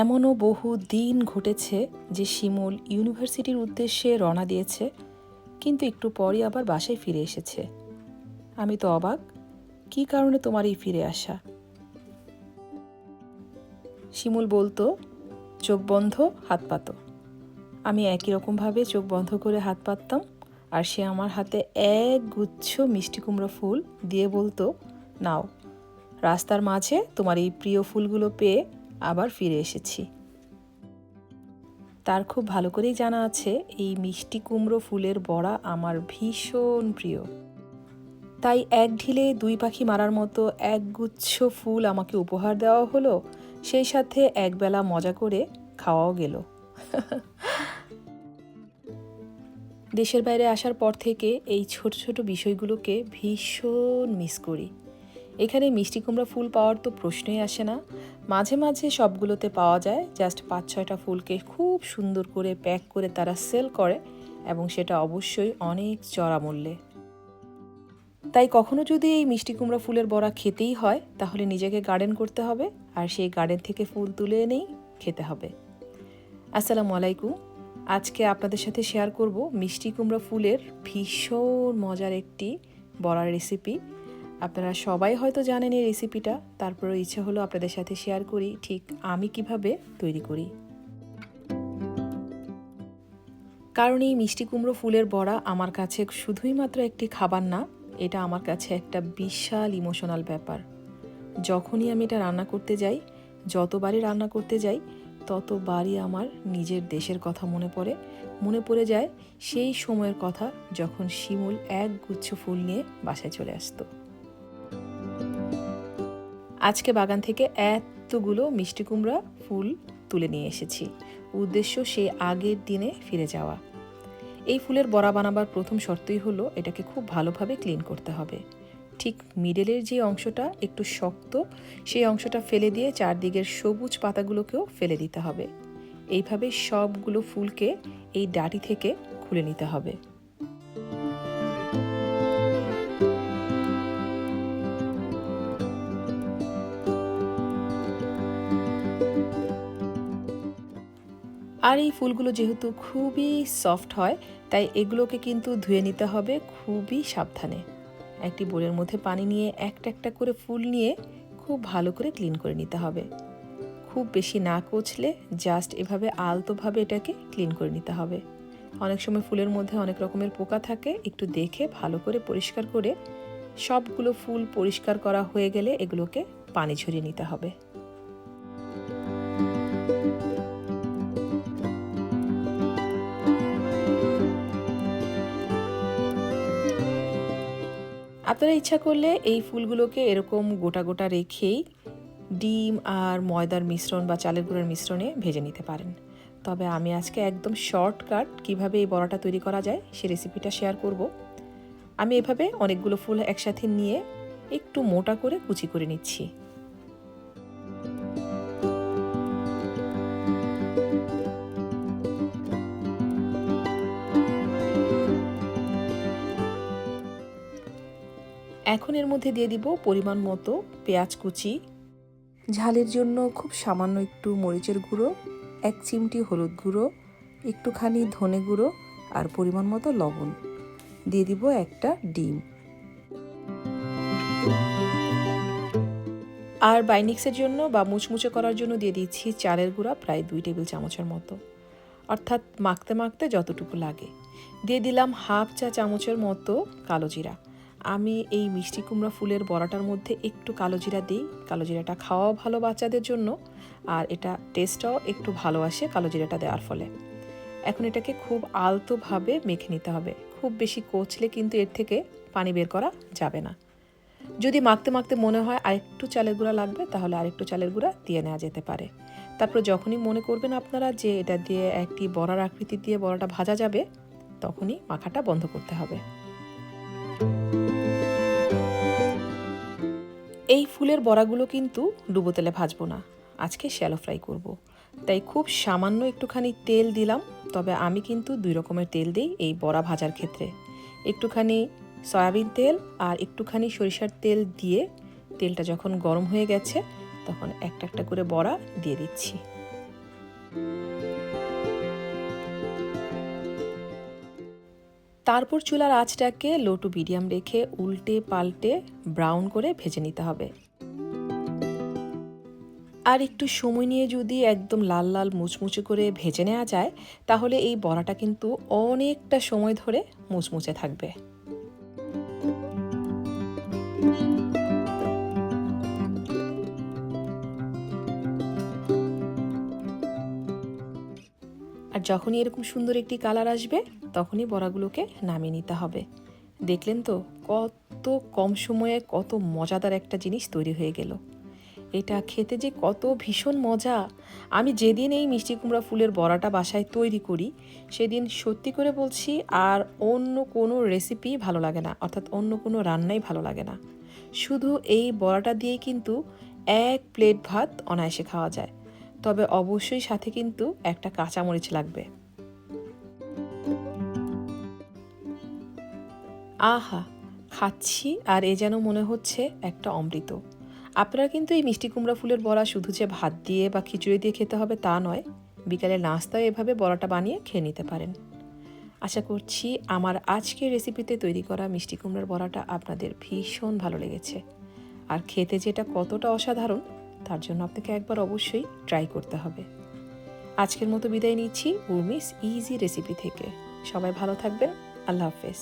এমনও বহু দিন ঘটেছে যে শিমুল ইউনিভার্সিটির উদ্দেশ্যে রওনা দিয়েছে, কিন্তু একটু পরই আবার বাসায় ফিরে এসেছে। আমি তো অবাক, কী কারণে তোমার এই ফিরে আসা? শিমুল বলতো, চোখ বন্ধ, হাত পাতো। আমি একই রকমভাবে চোখ বন্ধ করে হাত পাততাম, আর সে আমার হাতে এক গুচ্ছ মিষ্টি কুমড়ো ফুল দিয়ে বলতো, নাও, রাস্তার মাঝে তোমার এই প্রিয় ফুলগুলো পেয়ে আবার ফিরে এসেছি। তার খুব ভালো করেই জানা আছে, এই মিষ্টি কুমড়ো ফুলের বড়া আমার ভীষণ প্রিয়। তাই এক ঢিলে দুই পাখি মারার মতো এক গুচ্ছ ফুল আমাকে উপহার দেওয়া হলো, সেই সাথে একবেলা মজা করে খাওয়াও গেল। দেশের বাইরে আসার পর থেকে এই ছোট ছোট বিষয়গুলোকে ভীষণ মিস করি। এখানে মিষ্টি কুমড়া ফুল পাওয়ার তো প্রশ্নই আসে না। মাঝে মাঝে সবগুলোতে পাওয়া যায় জাস্ট পাঁচ, ছয়টা ফুলকে খুব সুন্দর করে প্যাক করে তারা সেল করে এবং সেটা অবশ্যই অনেক চড়া মূল্যে তাই কখনো যদি এই মিষ্টি কুমড়া ফুলের বড়া খেতেই হয়, তাহলে নিজেকে গার্ডেন করতে হবে আর সেই গার্ডেন থেকে ফুল তুলে এনেই খেতে হবে। আসসালামু আলাইকুম। আজকে আপনাদের সাথে শেয়ার করব মিষ্টি কুমড়া ফুলের ভীষণ মজার একটি বড়ার রেসিপি আপনারা সবাই হয়তো জানেন এই রেসিপিটা তারপরেও ইচ্ছে হলো আপনাদের সাথে শেয়ার করি। ঠিক আমি কীভাবে তৈরি করি। কারণ এই মিষ্টি কুমড়ো ফুলের বড়া আমার কাছে শুধুই মাত্র একটি খাবার না, এটা আমার কাছে একটা বিশাল ইমোশনাল ব্যাপার। যখনই আমি এটা রান্না করতে যাই, যতবারই রান্না করতে যাই, ততবারই আমার নিজের দেশের কথা মনে পড়ে। মনে পড়ে যায় সেই সময়ের কথা যখন শিমুল এক গুচ্ছ ফুল নিয়ে বাসায় চলে আসতো। আজকে বাগান থেকে এতগুলো মিষ্টি কুমড়া, ফুল তুলে নিয়ে এসেছি। উদ্দেশ্য সেই আগের দিনে ফিরে যাওয়া। এই ফুলের বড়া বানাবার প্রথম শর্তই হলো এটাকে খুব ভালোভাবে ক্লিন করতে হবে। ঠিক মিডলের যে অংশটা একটু শক্ত, সেই অংশটা ফেলে দিয়ে চারদিকের সবুজ পাতাগুলোকেও ফেলে দিতে হবে। এইভাবে সবগুলো ফুলকে এই ডাটি থেকে খুলে নিতে হবে। আর এই ফুলগুলো যেহেতু খুবই সফট হয়, তাই এগুলোকে কিন্তু ধুয়ে নিতে হবে খুবই সাবধানে। একটি বোলের মধ্যে পানি নিয়ে একটা একটা করে ফুল নিয়ে খুব ভালো করে ক্লিন করে নিতে হবে। খুব বেশি না কচলে জাস্ট এভাবে আলতোভাবে এটাকে ক্লিন করে নিতে হবে। অনেক সময় ফুলের মধ্যে অনেক রকমের পোকা থাকে, একটু দেখে ভালো করে পরিষ্কার করে সবগুলো ফুল পরিষ্কার করা হয়ে গেলে এগুলোকে পানি ঝরিয়ে নিতে হবে। আপনারা ইচ্ছা করলে এই ফুলগুলোকে এরকম গোটা গোটা রেখেই ডিম আর ময়দার মিশ্রণ বা চালের গুঁড়োর মিশ্রণে ভেজে নিতে পারেন। তবে আমি আজকে একদম শর্টকাট কীভাবে এই বড়াটা তৈরি করা যায় সে রেসিপিটা শেয়ার করব। আমি এভাবে অনেকগুলো ফুল একসাথে নিয়ে একটু মোটা করে কুচি করে নিচ্ছি। এখন এর মধ্যে দিয়ে দিব পরিমাণ মতো পেঁয়াজ কুচি, ঝালের জন্য খুব সামান্য একটু মরিচের গুঁড়ো, এক চিমটি হলুদ গুঁড়ো, একটুখানি ধনে গুঁড়ো আর পরিমাণ মতো লবণ। দিয়ে দিব একটা ডিম। আর বাইনিক্সের জন্য বা মুচমুচে করার জন্য দিয়ে দিচ্ছি চালের গুঁড়া প্রায় দুই টেবিল চামচের মতো। অর্থাৎ মাখতে মাখতে যতটুকু লাগে। দিয়ে দিলাম হাফ চা চামচের মতো কালো জিরা। আমি এই মিষ্টি কুমড়া ফুলের বড়াটার মধ্যে একটু কালো জিরা দিই। কালো জিরাটা খাওয়াও ভালো বাচ্চাদের জন্য, আর এটা টেস্টটাও একটু ভালো আসে কালো জিরাটা দেওয়ার ফলে। এখন এটাকে খুব আলতোভাবে মেখে নিতে হবে। খুব বেশি কচলে কিন্তু এর থেকে পানি বের করা যাবে না। যদি মাখতে মাখতে মনে হয় আরেকটু চালের গুঁড়া লাগবে, তাহলে আরেকটু চালের গুঁড়া দিয়ে নেওয়া যেতে পারে। তারপর যখনই মনে করবেন আপনারা যে এটা দিয়ে একটি বড়ার আকৃতি দিয়ে বড়াটা ভাজা যাবে, তখনই মাখাটা বন্ধ করতে হবে। এই ফুলের বড়াগুলো কিন্তু ডুবো তেলে ভাজবো না। আজকে শ্যালো ফ্রাই করব। তাই খুব সামান্য একটুখানি তেল দিলাম, তবে আমি কিন্তু দুই রকমের তেল দিই এই বড়া ভাজার ক্ষেত্রে। একটুখানি সয়াবিন তেল আর একটুখানি সরিষার তেল দিয়ে তেলটা যখন গরম হয়ে গেছে, তখন একটা একটা করে বড়া দিয়ে দিচ্ছি। তারপর চুলার আঁচটাকে লো টু মিডিয়াম রেখে উল্টে পাল্টে ব্রাউন করে ভেজে নিতে হবে। আর একটু সময় নিয়ে যদি একদম লাল লাল মুচমুচে করে ভেজে নেওয়া যায়, তাহলে এই বড়াটা কিন্তু অনেকটা সময় ধরে মুচমুচে থাকবে। যখনই এরকম সুন্দর একটি কালার আসবে, তখনই বড়াগুলোকে নামিয়ে নিতে হবে। দেখলেন তো, কত কম সময়ে কত মজাদার একটা জিনিস তৈরি হয়ে গেল। এটা খেতে যে কত ভীষণ মজা! আমি যেদিন এই মিষ্টি কুমড়া ফুলের বড়াটা বাসায় তৈরি করি, সেদিন সত্যি করে বলছি আর অন্য কোনো রেসিপি ভালো লাগে না, অর্থাৎ অন্য কোনো রান্নাই ভালো লাগে না। শুধু এই বড়াটা দিয়েই কিন্তু এক প্লেট ভাত অনায়াসে খাওয়া যায়। তবে অবশ্যই সাথে কিন্তু একটা কাঁচামরিচ লাগবে। আহা, খাচ্ছি আর এ যেন মনে হচ্ছে একটা অমৃত। আপনারা কিন্তু এই মিষ্টি কুমড়া ফুলের বড়া শুধু যে ভাত দিয়ে বা খিচুড়ি দিয়ে খেতে হবে তা নয়, বিকালে নাস্তায় এভাবে বড়াটা বানিয়ে খেয়ে নিতে পারেন। আশা করছি আমার আজকের রেসিপিতে তৈরি করা মিষ্টি কুমড়ার বড়াটা আপনাদের ভীষণ ভালো লেগেছে। আর খেতে যেটা কতটা অসাধারণ তার জন্য আপনাকে একবার অবশ্যই ট্রাই করতে হবে। আজকের মতো বিদায় নিচ্ছি উর্মিস ইজি রেসিপি থেকে। সবাই ভালো থাকবেন। আল্লাহ হাফেজ।